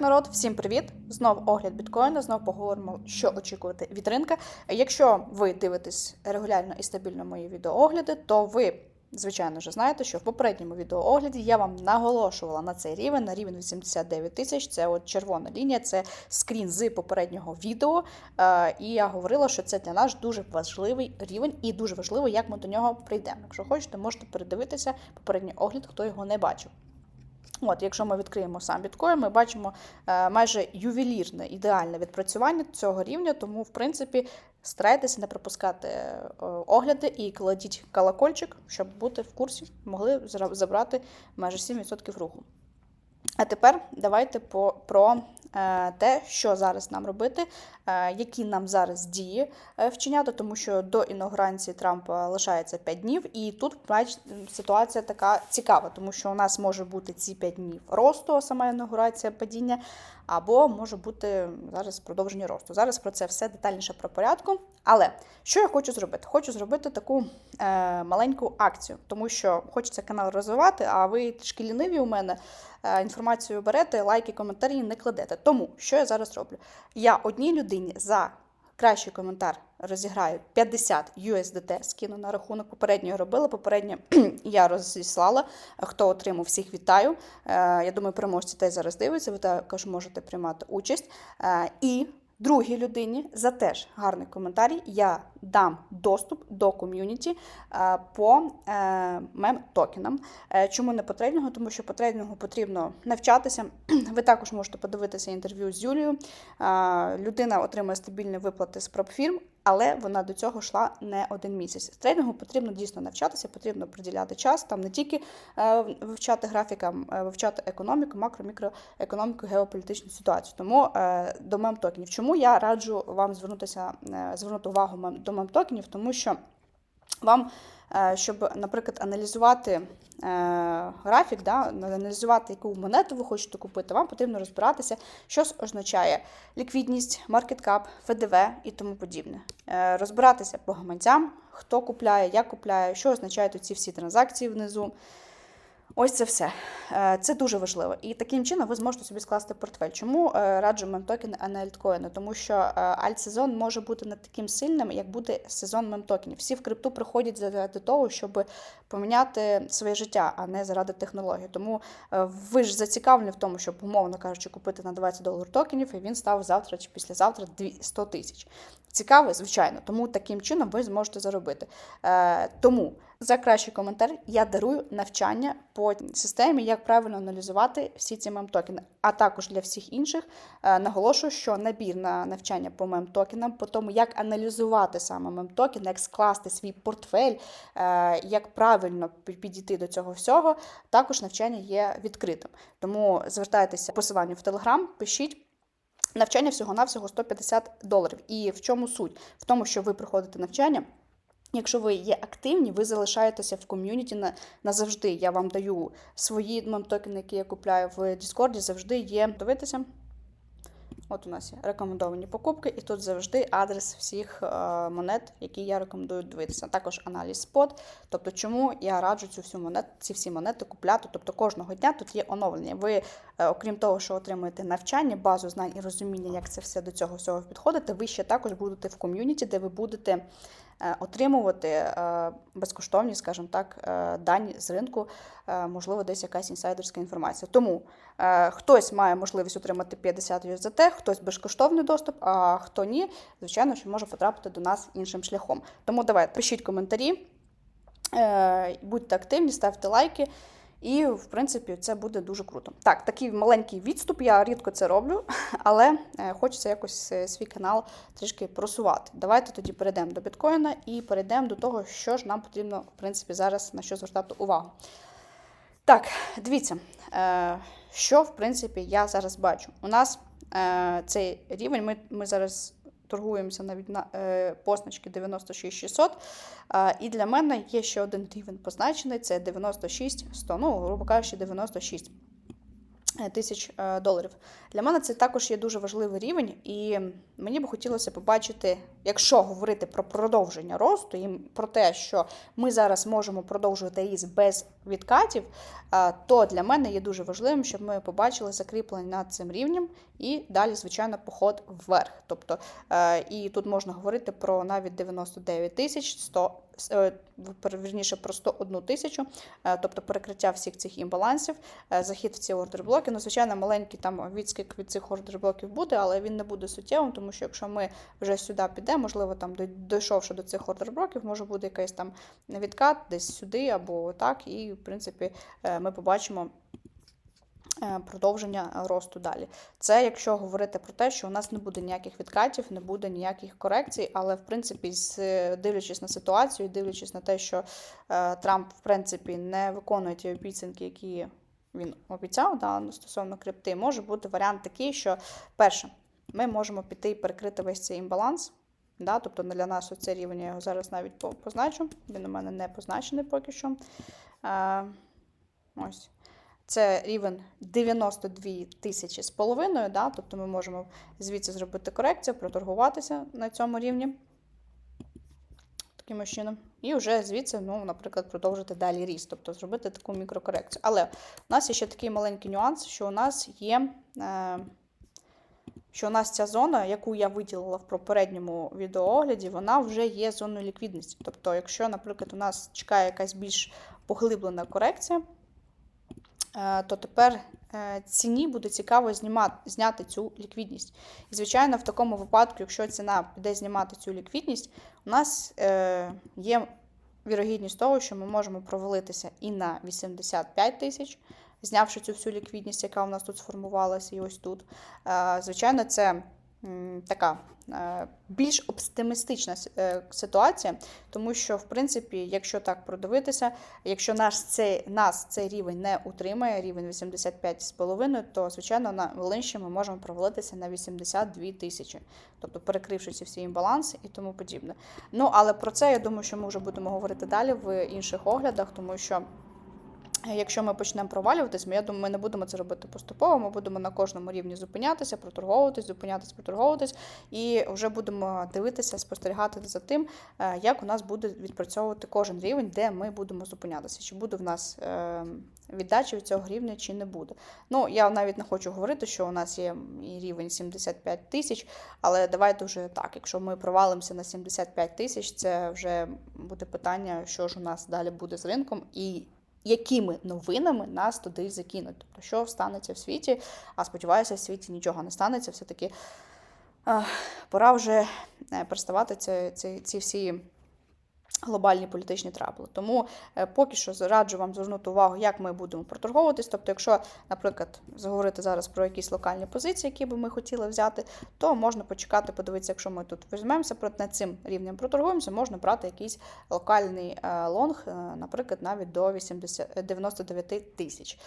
Народ, всім привіт! Знов огляд біткоїна. Знов поговоримо, що очікувати від ринка. Якщо ви дивитесь регулярно і стабільно мої відеоогляди, то ви, звичайно вже знаєте, що в попередньому відеоогляді я вам наголошувала на цей рівень, на рівень 89 тисяч. Це от червона лінія, це скрін з попереднього відео. Е, І я говорила, що це для нас дуже важливий рівень, і дуже важливо, як ми до нього прийдемо. Якщо хочете, можете передивитися попередній огляд, хто його не бачив. От, якщо ми відкриємо сам біткоін, ми бачимо е, майже ювелірне ідеальне відпрацювання цього рівня, тому, в принципі, старайтеся не пропускати е, огляди і кладіть колокольчик, щоб бути в курсі, могли забрати майже 7% руху. А тепер давайте по, про е, те, що зараз нам робити, е, які нам зараз дії е, вчиняти, тому що до інаугурації Трампа лишається 5 днів, і тут ситуація така цікава, тому що у нас може бути ці 5 днів росту, сама інаугурація падіння, або може бути зараз продовження росту. Зараз про це все детальніше про порядку. Але що я хочу зробити? Хочу зробити таку маленьку акцію, тому що хочеться канал розвивати, а ви трішки ліниві у мене інформацію берете, лайки, коментарі не кладете. Тому що я зараз роблю? Я одній людині за кращий коментар розіграю 50 USDT, скину на рахунок. Попередньо робила, попередньо я розіслала. Хто отримав, всіх вітаю. Е, Я думаю, переможці теж зараз дивляться, ви також можете приймати участь. Е, І другій людині за теж гарний коментар я дам доступ до ком'юніті е, по е, мем-токенам. Е, Чому не по трейдингу? Тому що по трейдингу потрібно навчатися. Ви також можете подивитися інтерв'ю з Юлією. Людина отримує стабільні виплати з пропфірм, але вона до цього йшла не один місяць. З трейдингу потрібно дійсно навчатися, потрібно приділяти час, там не тільки е, вивчати графіка, е, вивчати економіку, макро, мікроекономіку, геополітичну ситуацію. Тому е, до мем-токенів. Чому я раджу вам звернутися, звернути увагу до мем-токенів? Тому що вам, щоб, наприклад, аналізувати е, графік, да, аналізувати, яку монету ви хочете купити, вам потрібно розбиратися, що означає ліквідність, маркеткап, ФДВ і тому подібне. Е, Розбиратися по гаманцям, хто купляє, як купляє, що означають ці всі транзакції внизу. Ось це все. Е, Це дуже важливо. І таким чином ви зможете собі скласти портфель. Чому е, раджу мемтокени, а не альткоїни? Тому що е, альтсезон може бути не таким сильним, як буде сезон мемтокенів. Всі в крипту приходять заради того, щоб поміняти своє життя, а не заради технології. Тому ви ж зацікавлені в тому, щоб, умовно кажучи, купити на 20 доларів токенів, і він став завтра чи післязавтра 100 тисяч. Цікаво, звичайно, тому таким чином ви зможете заробити. Е, тому за кращий коментар я дарую навчання по системі, як правильно аналізувати всі ці мем-токени. А також для всіх інших е, наголошую, що набір на навчання по мем-токенам, по тому, як аналізувати саме мем-токен, як скласти свій портфель, е, як правильно підійти до цього всього, також навчання є відкритим. Тому звертайтеся по посиланню в Телеграм, пишіть. Навчання всього-навсього 150 доларів. І в чому суть? В тому, що ви проходите навчання. Якщо ви є активні, ви залишаєтеся в ком'юніті на, назавжди. Я вам даю свої мем-токени, які я купляю в Діскорді, завжди є. Дивитися. От у нас є рекомендовані покупки, і тут завжди адрес всіх е, монет, які я рекомендую дивитися. Також аналіз спот. Тобто, чому я раджу цю всю монет, ці всі монети купляти. Тобто кожного дня тут є оновлення. Ви, е, окрім того, що отримуєте навчання, базу знань і розуміння, як це все до цього всього підходити, ви ще також будете в ком'юніті, де ви будете отримувати е, безкоштовні, скажімо так, е, дані з ринку, е, можливо, десь якась інсайдерська інформація. Тому е, хтось має можливість отримати 50 USDT, хтось безкоштовний доступ, а хто ні, звичайно, що може потрапити до нас іншим шляхом. Тому давайте пишіть коментарі, е, будьте активні, ставте лайки. І, в принципі, це буде дуже круто. Так, такий маленький відступ, я рідко це роблю, але е, хочеться якось е, свій канал трішки просувати. Давайте тоді перейдемо до біткоїна і перейдемо до того, що ж нам потрібно, в принципі, зараз на що звертати увагу. Так, дивіться, е, що, в принципі, я зараз бачу. У нас цей рівень, ми, ми зараз торгуємося навіть на е, позначки 96600. Е, і для мене є ще один рівень позначений, це 96 100, ну, грубо кажучи, 96. е, тисяч е, доларів. Для мене це також є дуже важливий рівень, і мені би хотілося побачити, якщо говорити про продовження росту і про те, що ми зараз можемо продовжувати ріст без відкатів, то для мене є дуже важливим, щоб ми побачили закріплення над цим рівнем і далі, звичайно, поход вверх. Тобто, е, і тут можна говорити про навіть 99 тисяч 100, е, про 101 тисячу, е, тобто перекриття всіх цих імбалансів, захід в ці ордер-блоки. Ну, звичайно, маленький там відскік від цих ордер-блоків буде, але він не буде суттєвим, тому що якщо ми вже сюди підемо, можливо, там дійшовши до цих ордер-блоків, може буде якийсь там відкат десь сюди або так, і в принципі е, ми побачимо. е, Продовження росту далі. Це якщо говорити про те, що у нас не буде ніяких відкатів, не буде ніяких корекцій, але в принципі, дивлячись на ситуацію, дивлячись на те, що е, Трамп в принципі не виконує ті обіцянки, які він обіцяв да, стосовно крипти, може бути варіант такий, що перше, ми можемо піти і перекрити весь цей імбаланс. Да, тобто для нас оцей рівень я його зараз навіть позначу. Він у мене не позначений поки що. Е, ось. Це рівень 92 тисячі з половиною, да, тобто ми можемо звідси зробити корекцію, проторгуватися на цьому рівні таким чином. І вже звідси, ну, наприклад, продовжити далі ріст, тобто зробити таку мікрокорекцію. Але у нас є ще такий маленький нюанс, що у нас є. Е, що у нас ця зона, яку я виділила в попередньому відеоогляді, вона вже є зоною ліквідності. Тобто, якщо, наприклад, у нас чекає якась більш поглиблена корекція, е, то тепер е, ціні буде цікаво знімати, зняти цю ліквідність. І, звичайно, в такому випадку, якщо ціна піде знімати цю ліквідність, у нас е, є вірогідність того, що ми можемо провалитися і на 85 тисяч, знявши цю всю ліквідність, яка у нас тут сформувалася, і ось тут. Е, Звичайно, це така е, більш оптимістична е, ситуація, тому що, в принципі, якщо так продивитися, якщо наш цей, нас цей рівень не утримає, рівень 85,5, то, звичайно, на Волинщині ми можемо провалитися на 82 тисячі, тобто перекривши ці всі імбаланси і тому подібне. Ну, але про це я думаю, що ми вже будемо говорити далі в інших оглядах, тому що. Якщо ми почнемо провалюватись, ми, я думаю, ми не будемо це робити поступово. Ми будемо на кожному рівні зупинятися, проторговуватись, зупинятись, проторговуватись, і вже будемо дивитися, спостерігати за тим, е, як у нас буде відпрацьовувати кожен рівень, де ми будемо зупинятися. Чи буде в нас е, віддача від цього рівня, чи не буде. Ну, я навіть не хочу говорити, що у нас є і рівень 75 тисяч, але давайте вже так. Якщо ми провалимося на 75 тисяч, це вже буде питання, що ж у нас далі буде з ринком. і якими новинами нас туди закинуть. Тобто, що станеться в світі, а сподіваюся, в світі нічого не станеться. Все-таки пора вже е, переставати ці, ці, ці всі глобальні політичні трабли. Тому е, поки що раджу вам звернути увагу, як ми будемо проторговуватись. Тобто, якщо, наприклад, заговорити зараз про якісь локальні позиції, які би ми хотіли взяти, то можна почекати, подивитися, якщо ми тут візьмемося над цим рівнем проторгуємося, можна брати якийсь локальний е, лонг, е, наприклад, навіть до 80, 99 тисяч.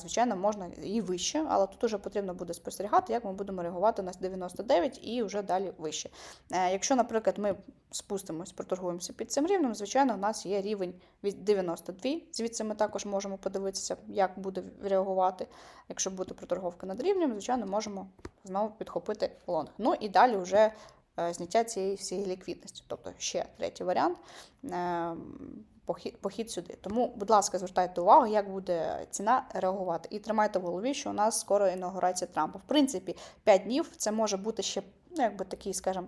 Звичайно, можна і вище, але тут вже потрібно буде спостерігати, як ми будемо реагувати на 99 і вже далі вище. Якщо, наприклад, ми спустимось, проторгуємося під цим рівнем, звичайно, у нас є рівень від 92. Звідси ми також можемо подивитися, як буде реагувати. Якщо буде проторговка над рівнем, звичайно, можемо знову підхопити лонг. Ну і далі вже е, зняття цієї всієї ліквідності. Тобто ще третій варіант. е, Похід, похід сюди. Тому, будь ласка, звертайте увагу, як буде ціна реагувати. І тримайте в голові, що у нас скоро інаугурація Трампа. В принципі, 5 днів це може бути ще ну, якби такий, скажімо,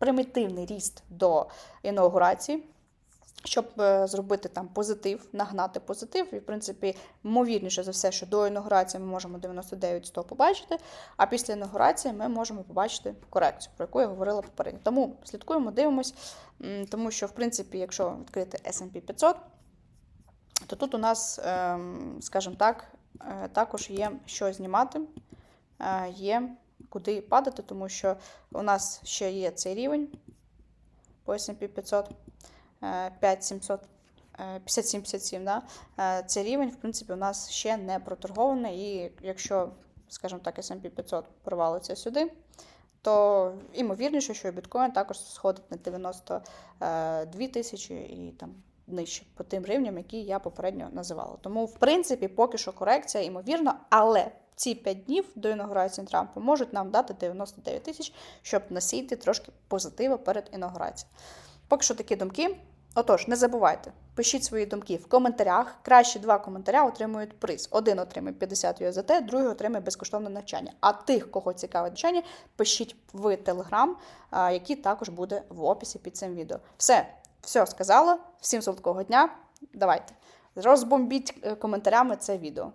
примітивний ріст до інаугурації, щоб е, зробити там позитив, нагнати позитив. І, в принципі, ймовірніше за все, що до інаугурації ми можемо 99-100 побачити, а після інаугурації ми можемо побачити корекцію, про яку я говорила попередньо. Тому слідкуємо, дивимось, тому що, в принципі, якщо відкрити S&P 500, то тут у нас, ем, скажімо так, е, також є що знімати, е, є куди падати, тому що у нас ще є цей рівень по S&P 500, е, 5700, е, 5757, да? Е, Цей рівень, в принципі, у нас ще не проторгований, і якщо, скажімо так, S&P 500 провалиться сюди, то ймовірніше, що біткоін також сходить на 92 тисячі і там нижче по тим рівням, які я попередньо називала. Тому, в принципі, поки що корекція, ймовірно, але ці 5 днів до інаугурації Трампа можуть нам дати 99 тисяч, щоб насіяти трошки позитиву перед інаугурацією. Поки що такі думки. Отож, не забувайте, пишіть свої думки в коментарях. Кращі два коментаря отримують приз. Один отримає 50 USDT, другий отримає безкоштовне навчання. А тих, кого цікавить навчання, пишіть в Телеграм, який також буде в описі під цим відео. Все, все сказала. Всім солодкого дня. Давайте розбомбіть е, коментарями це відео.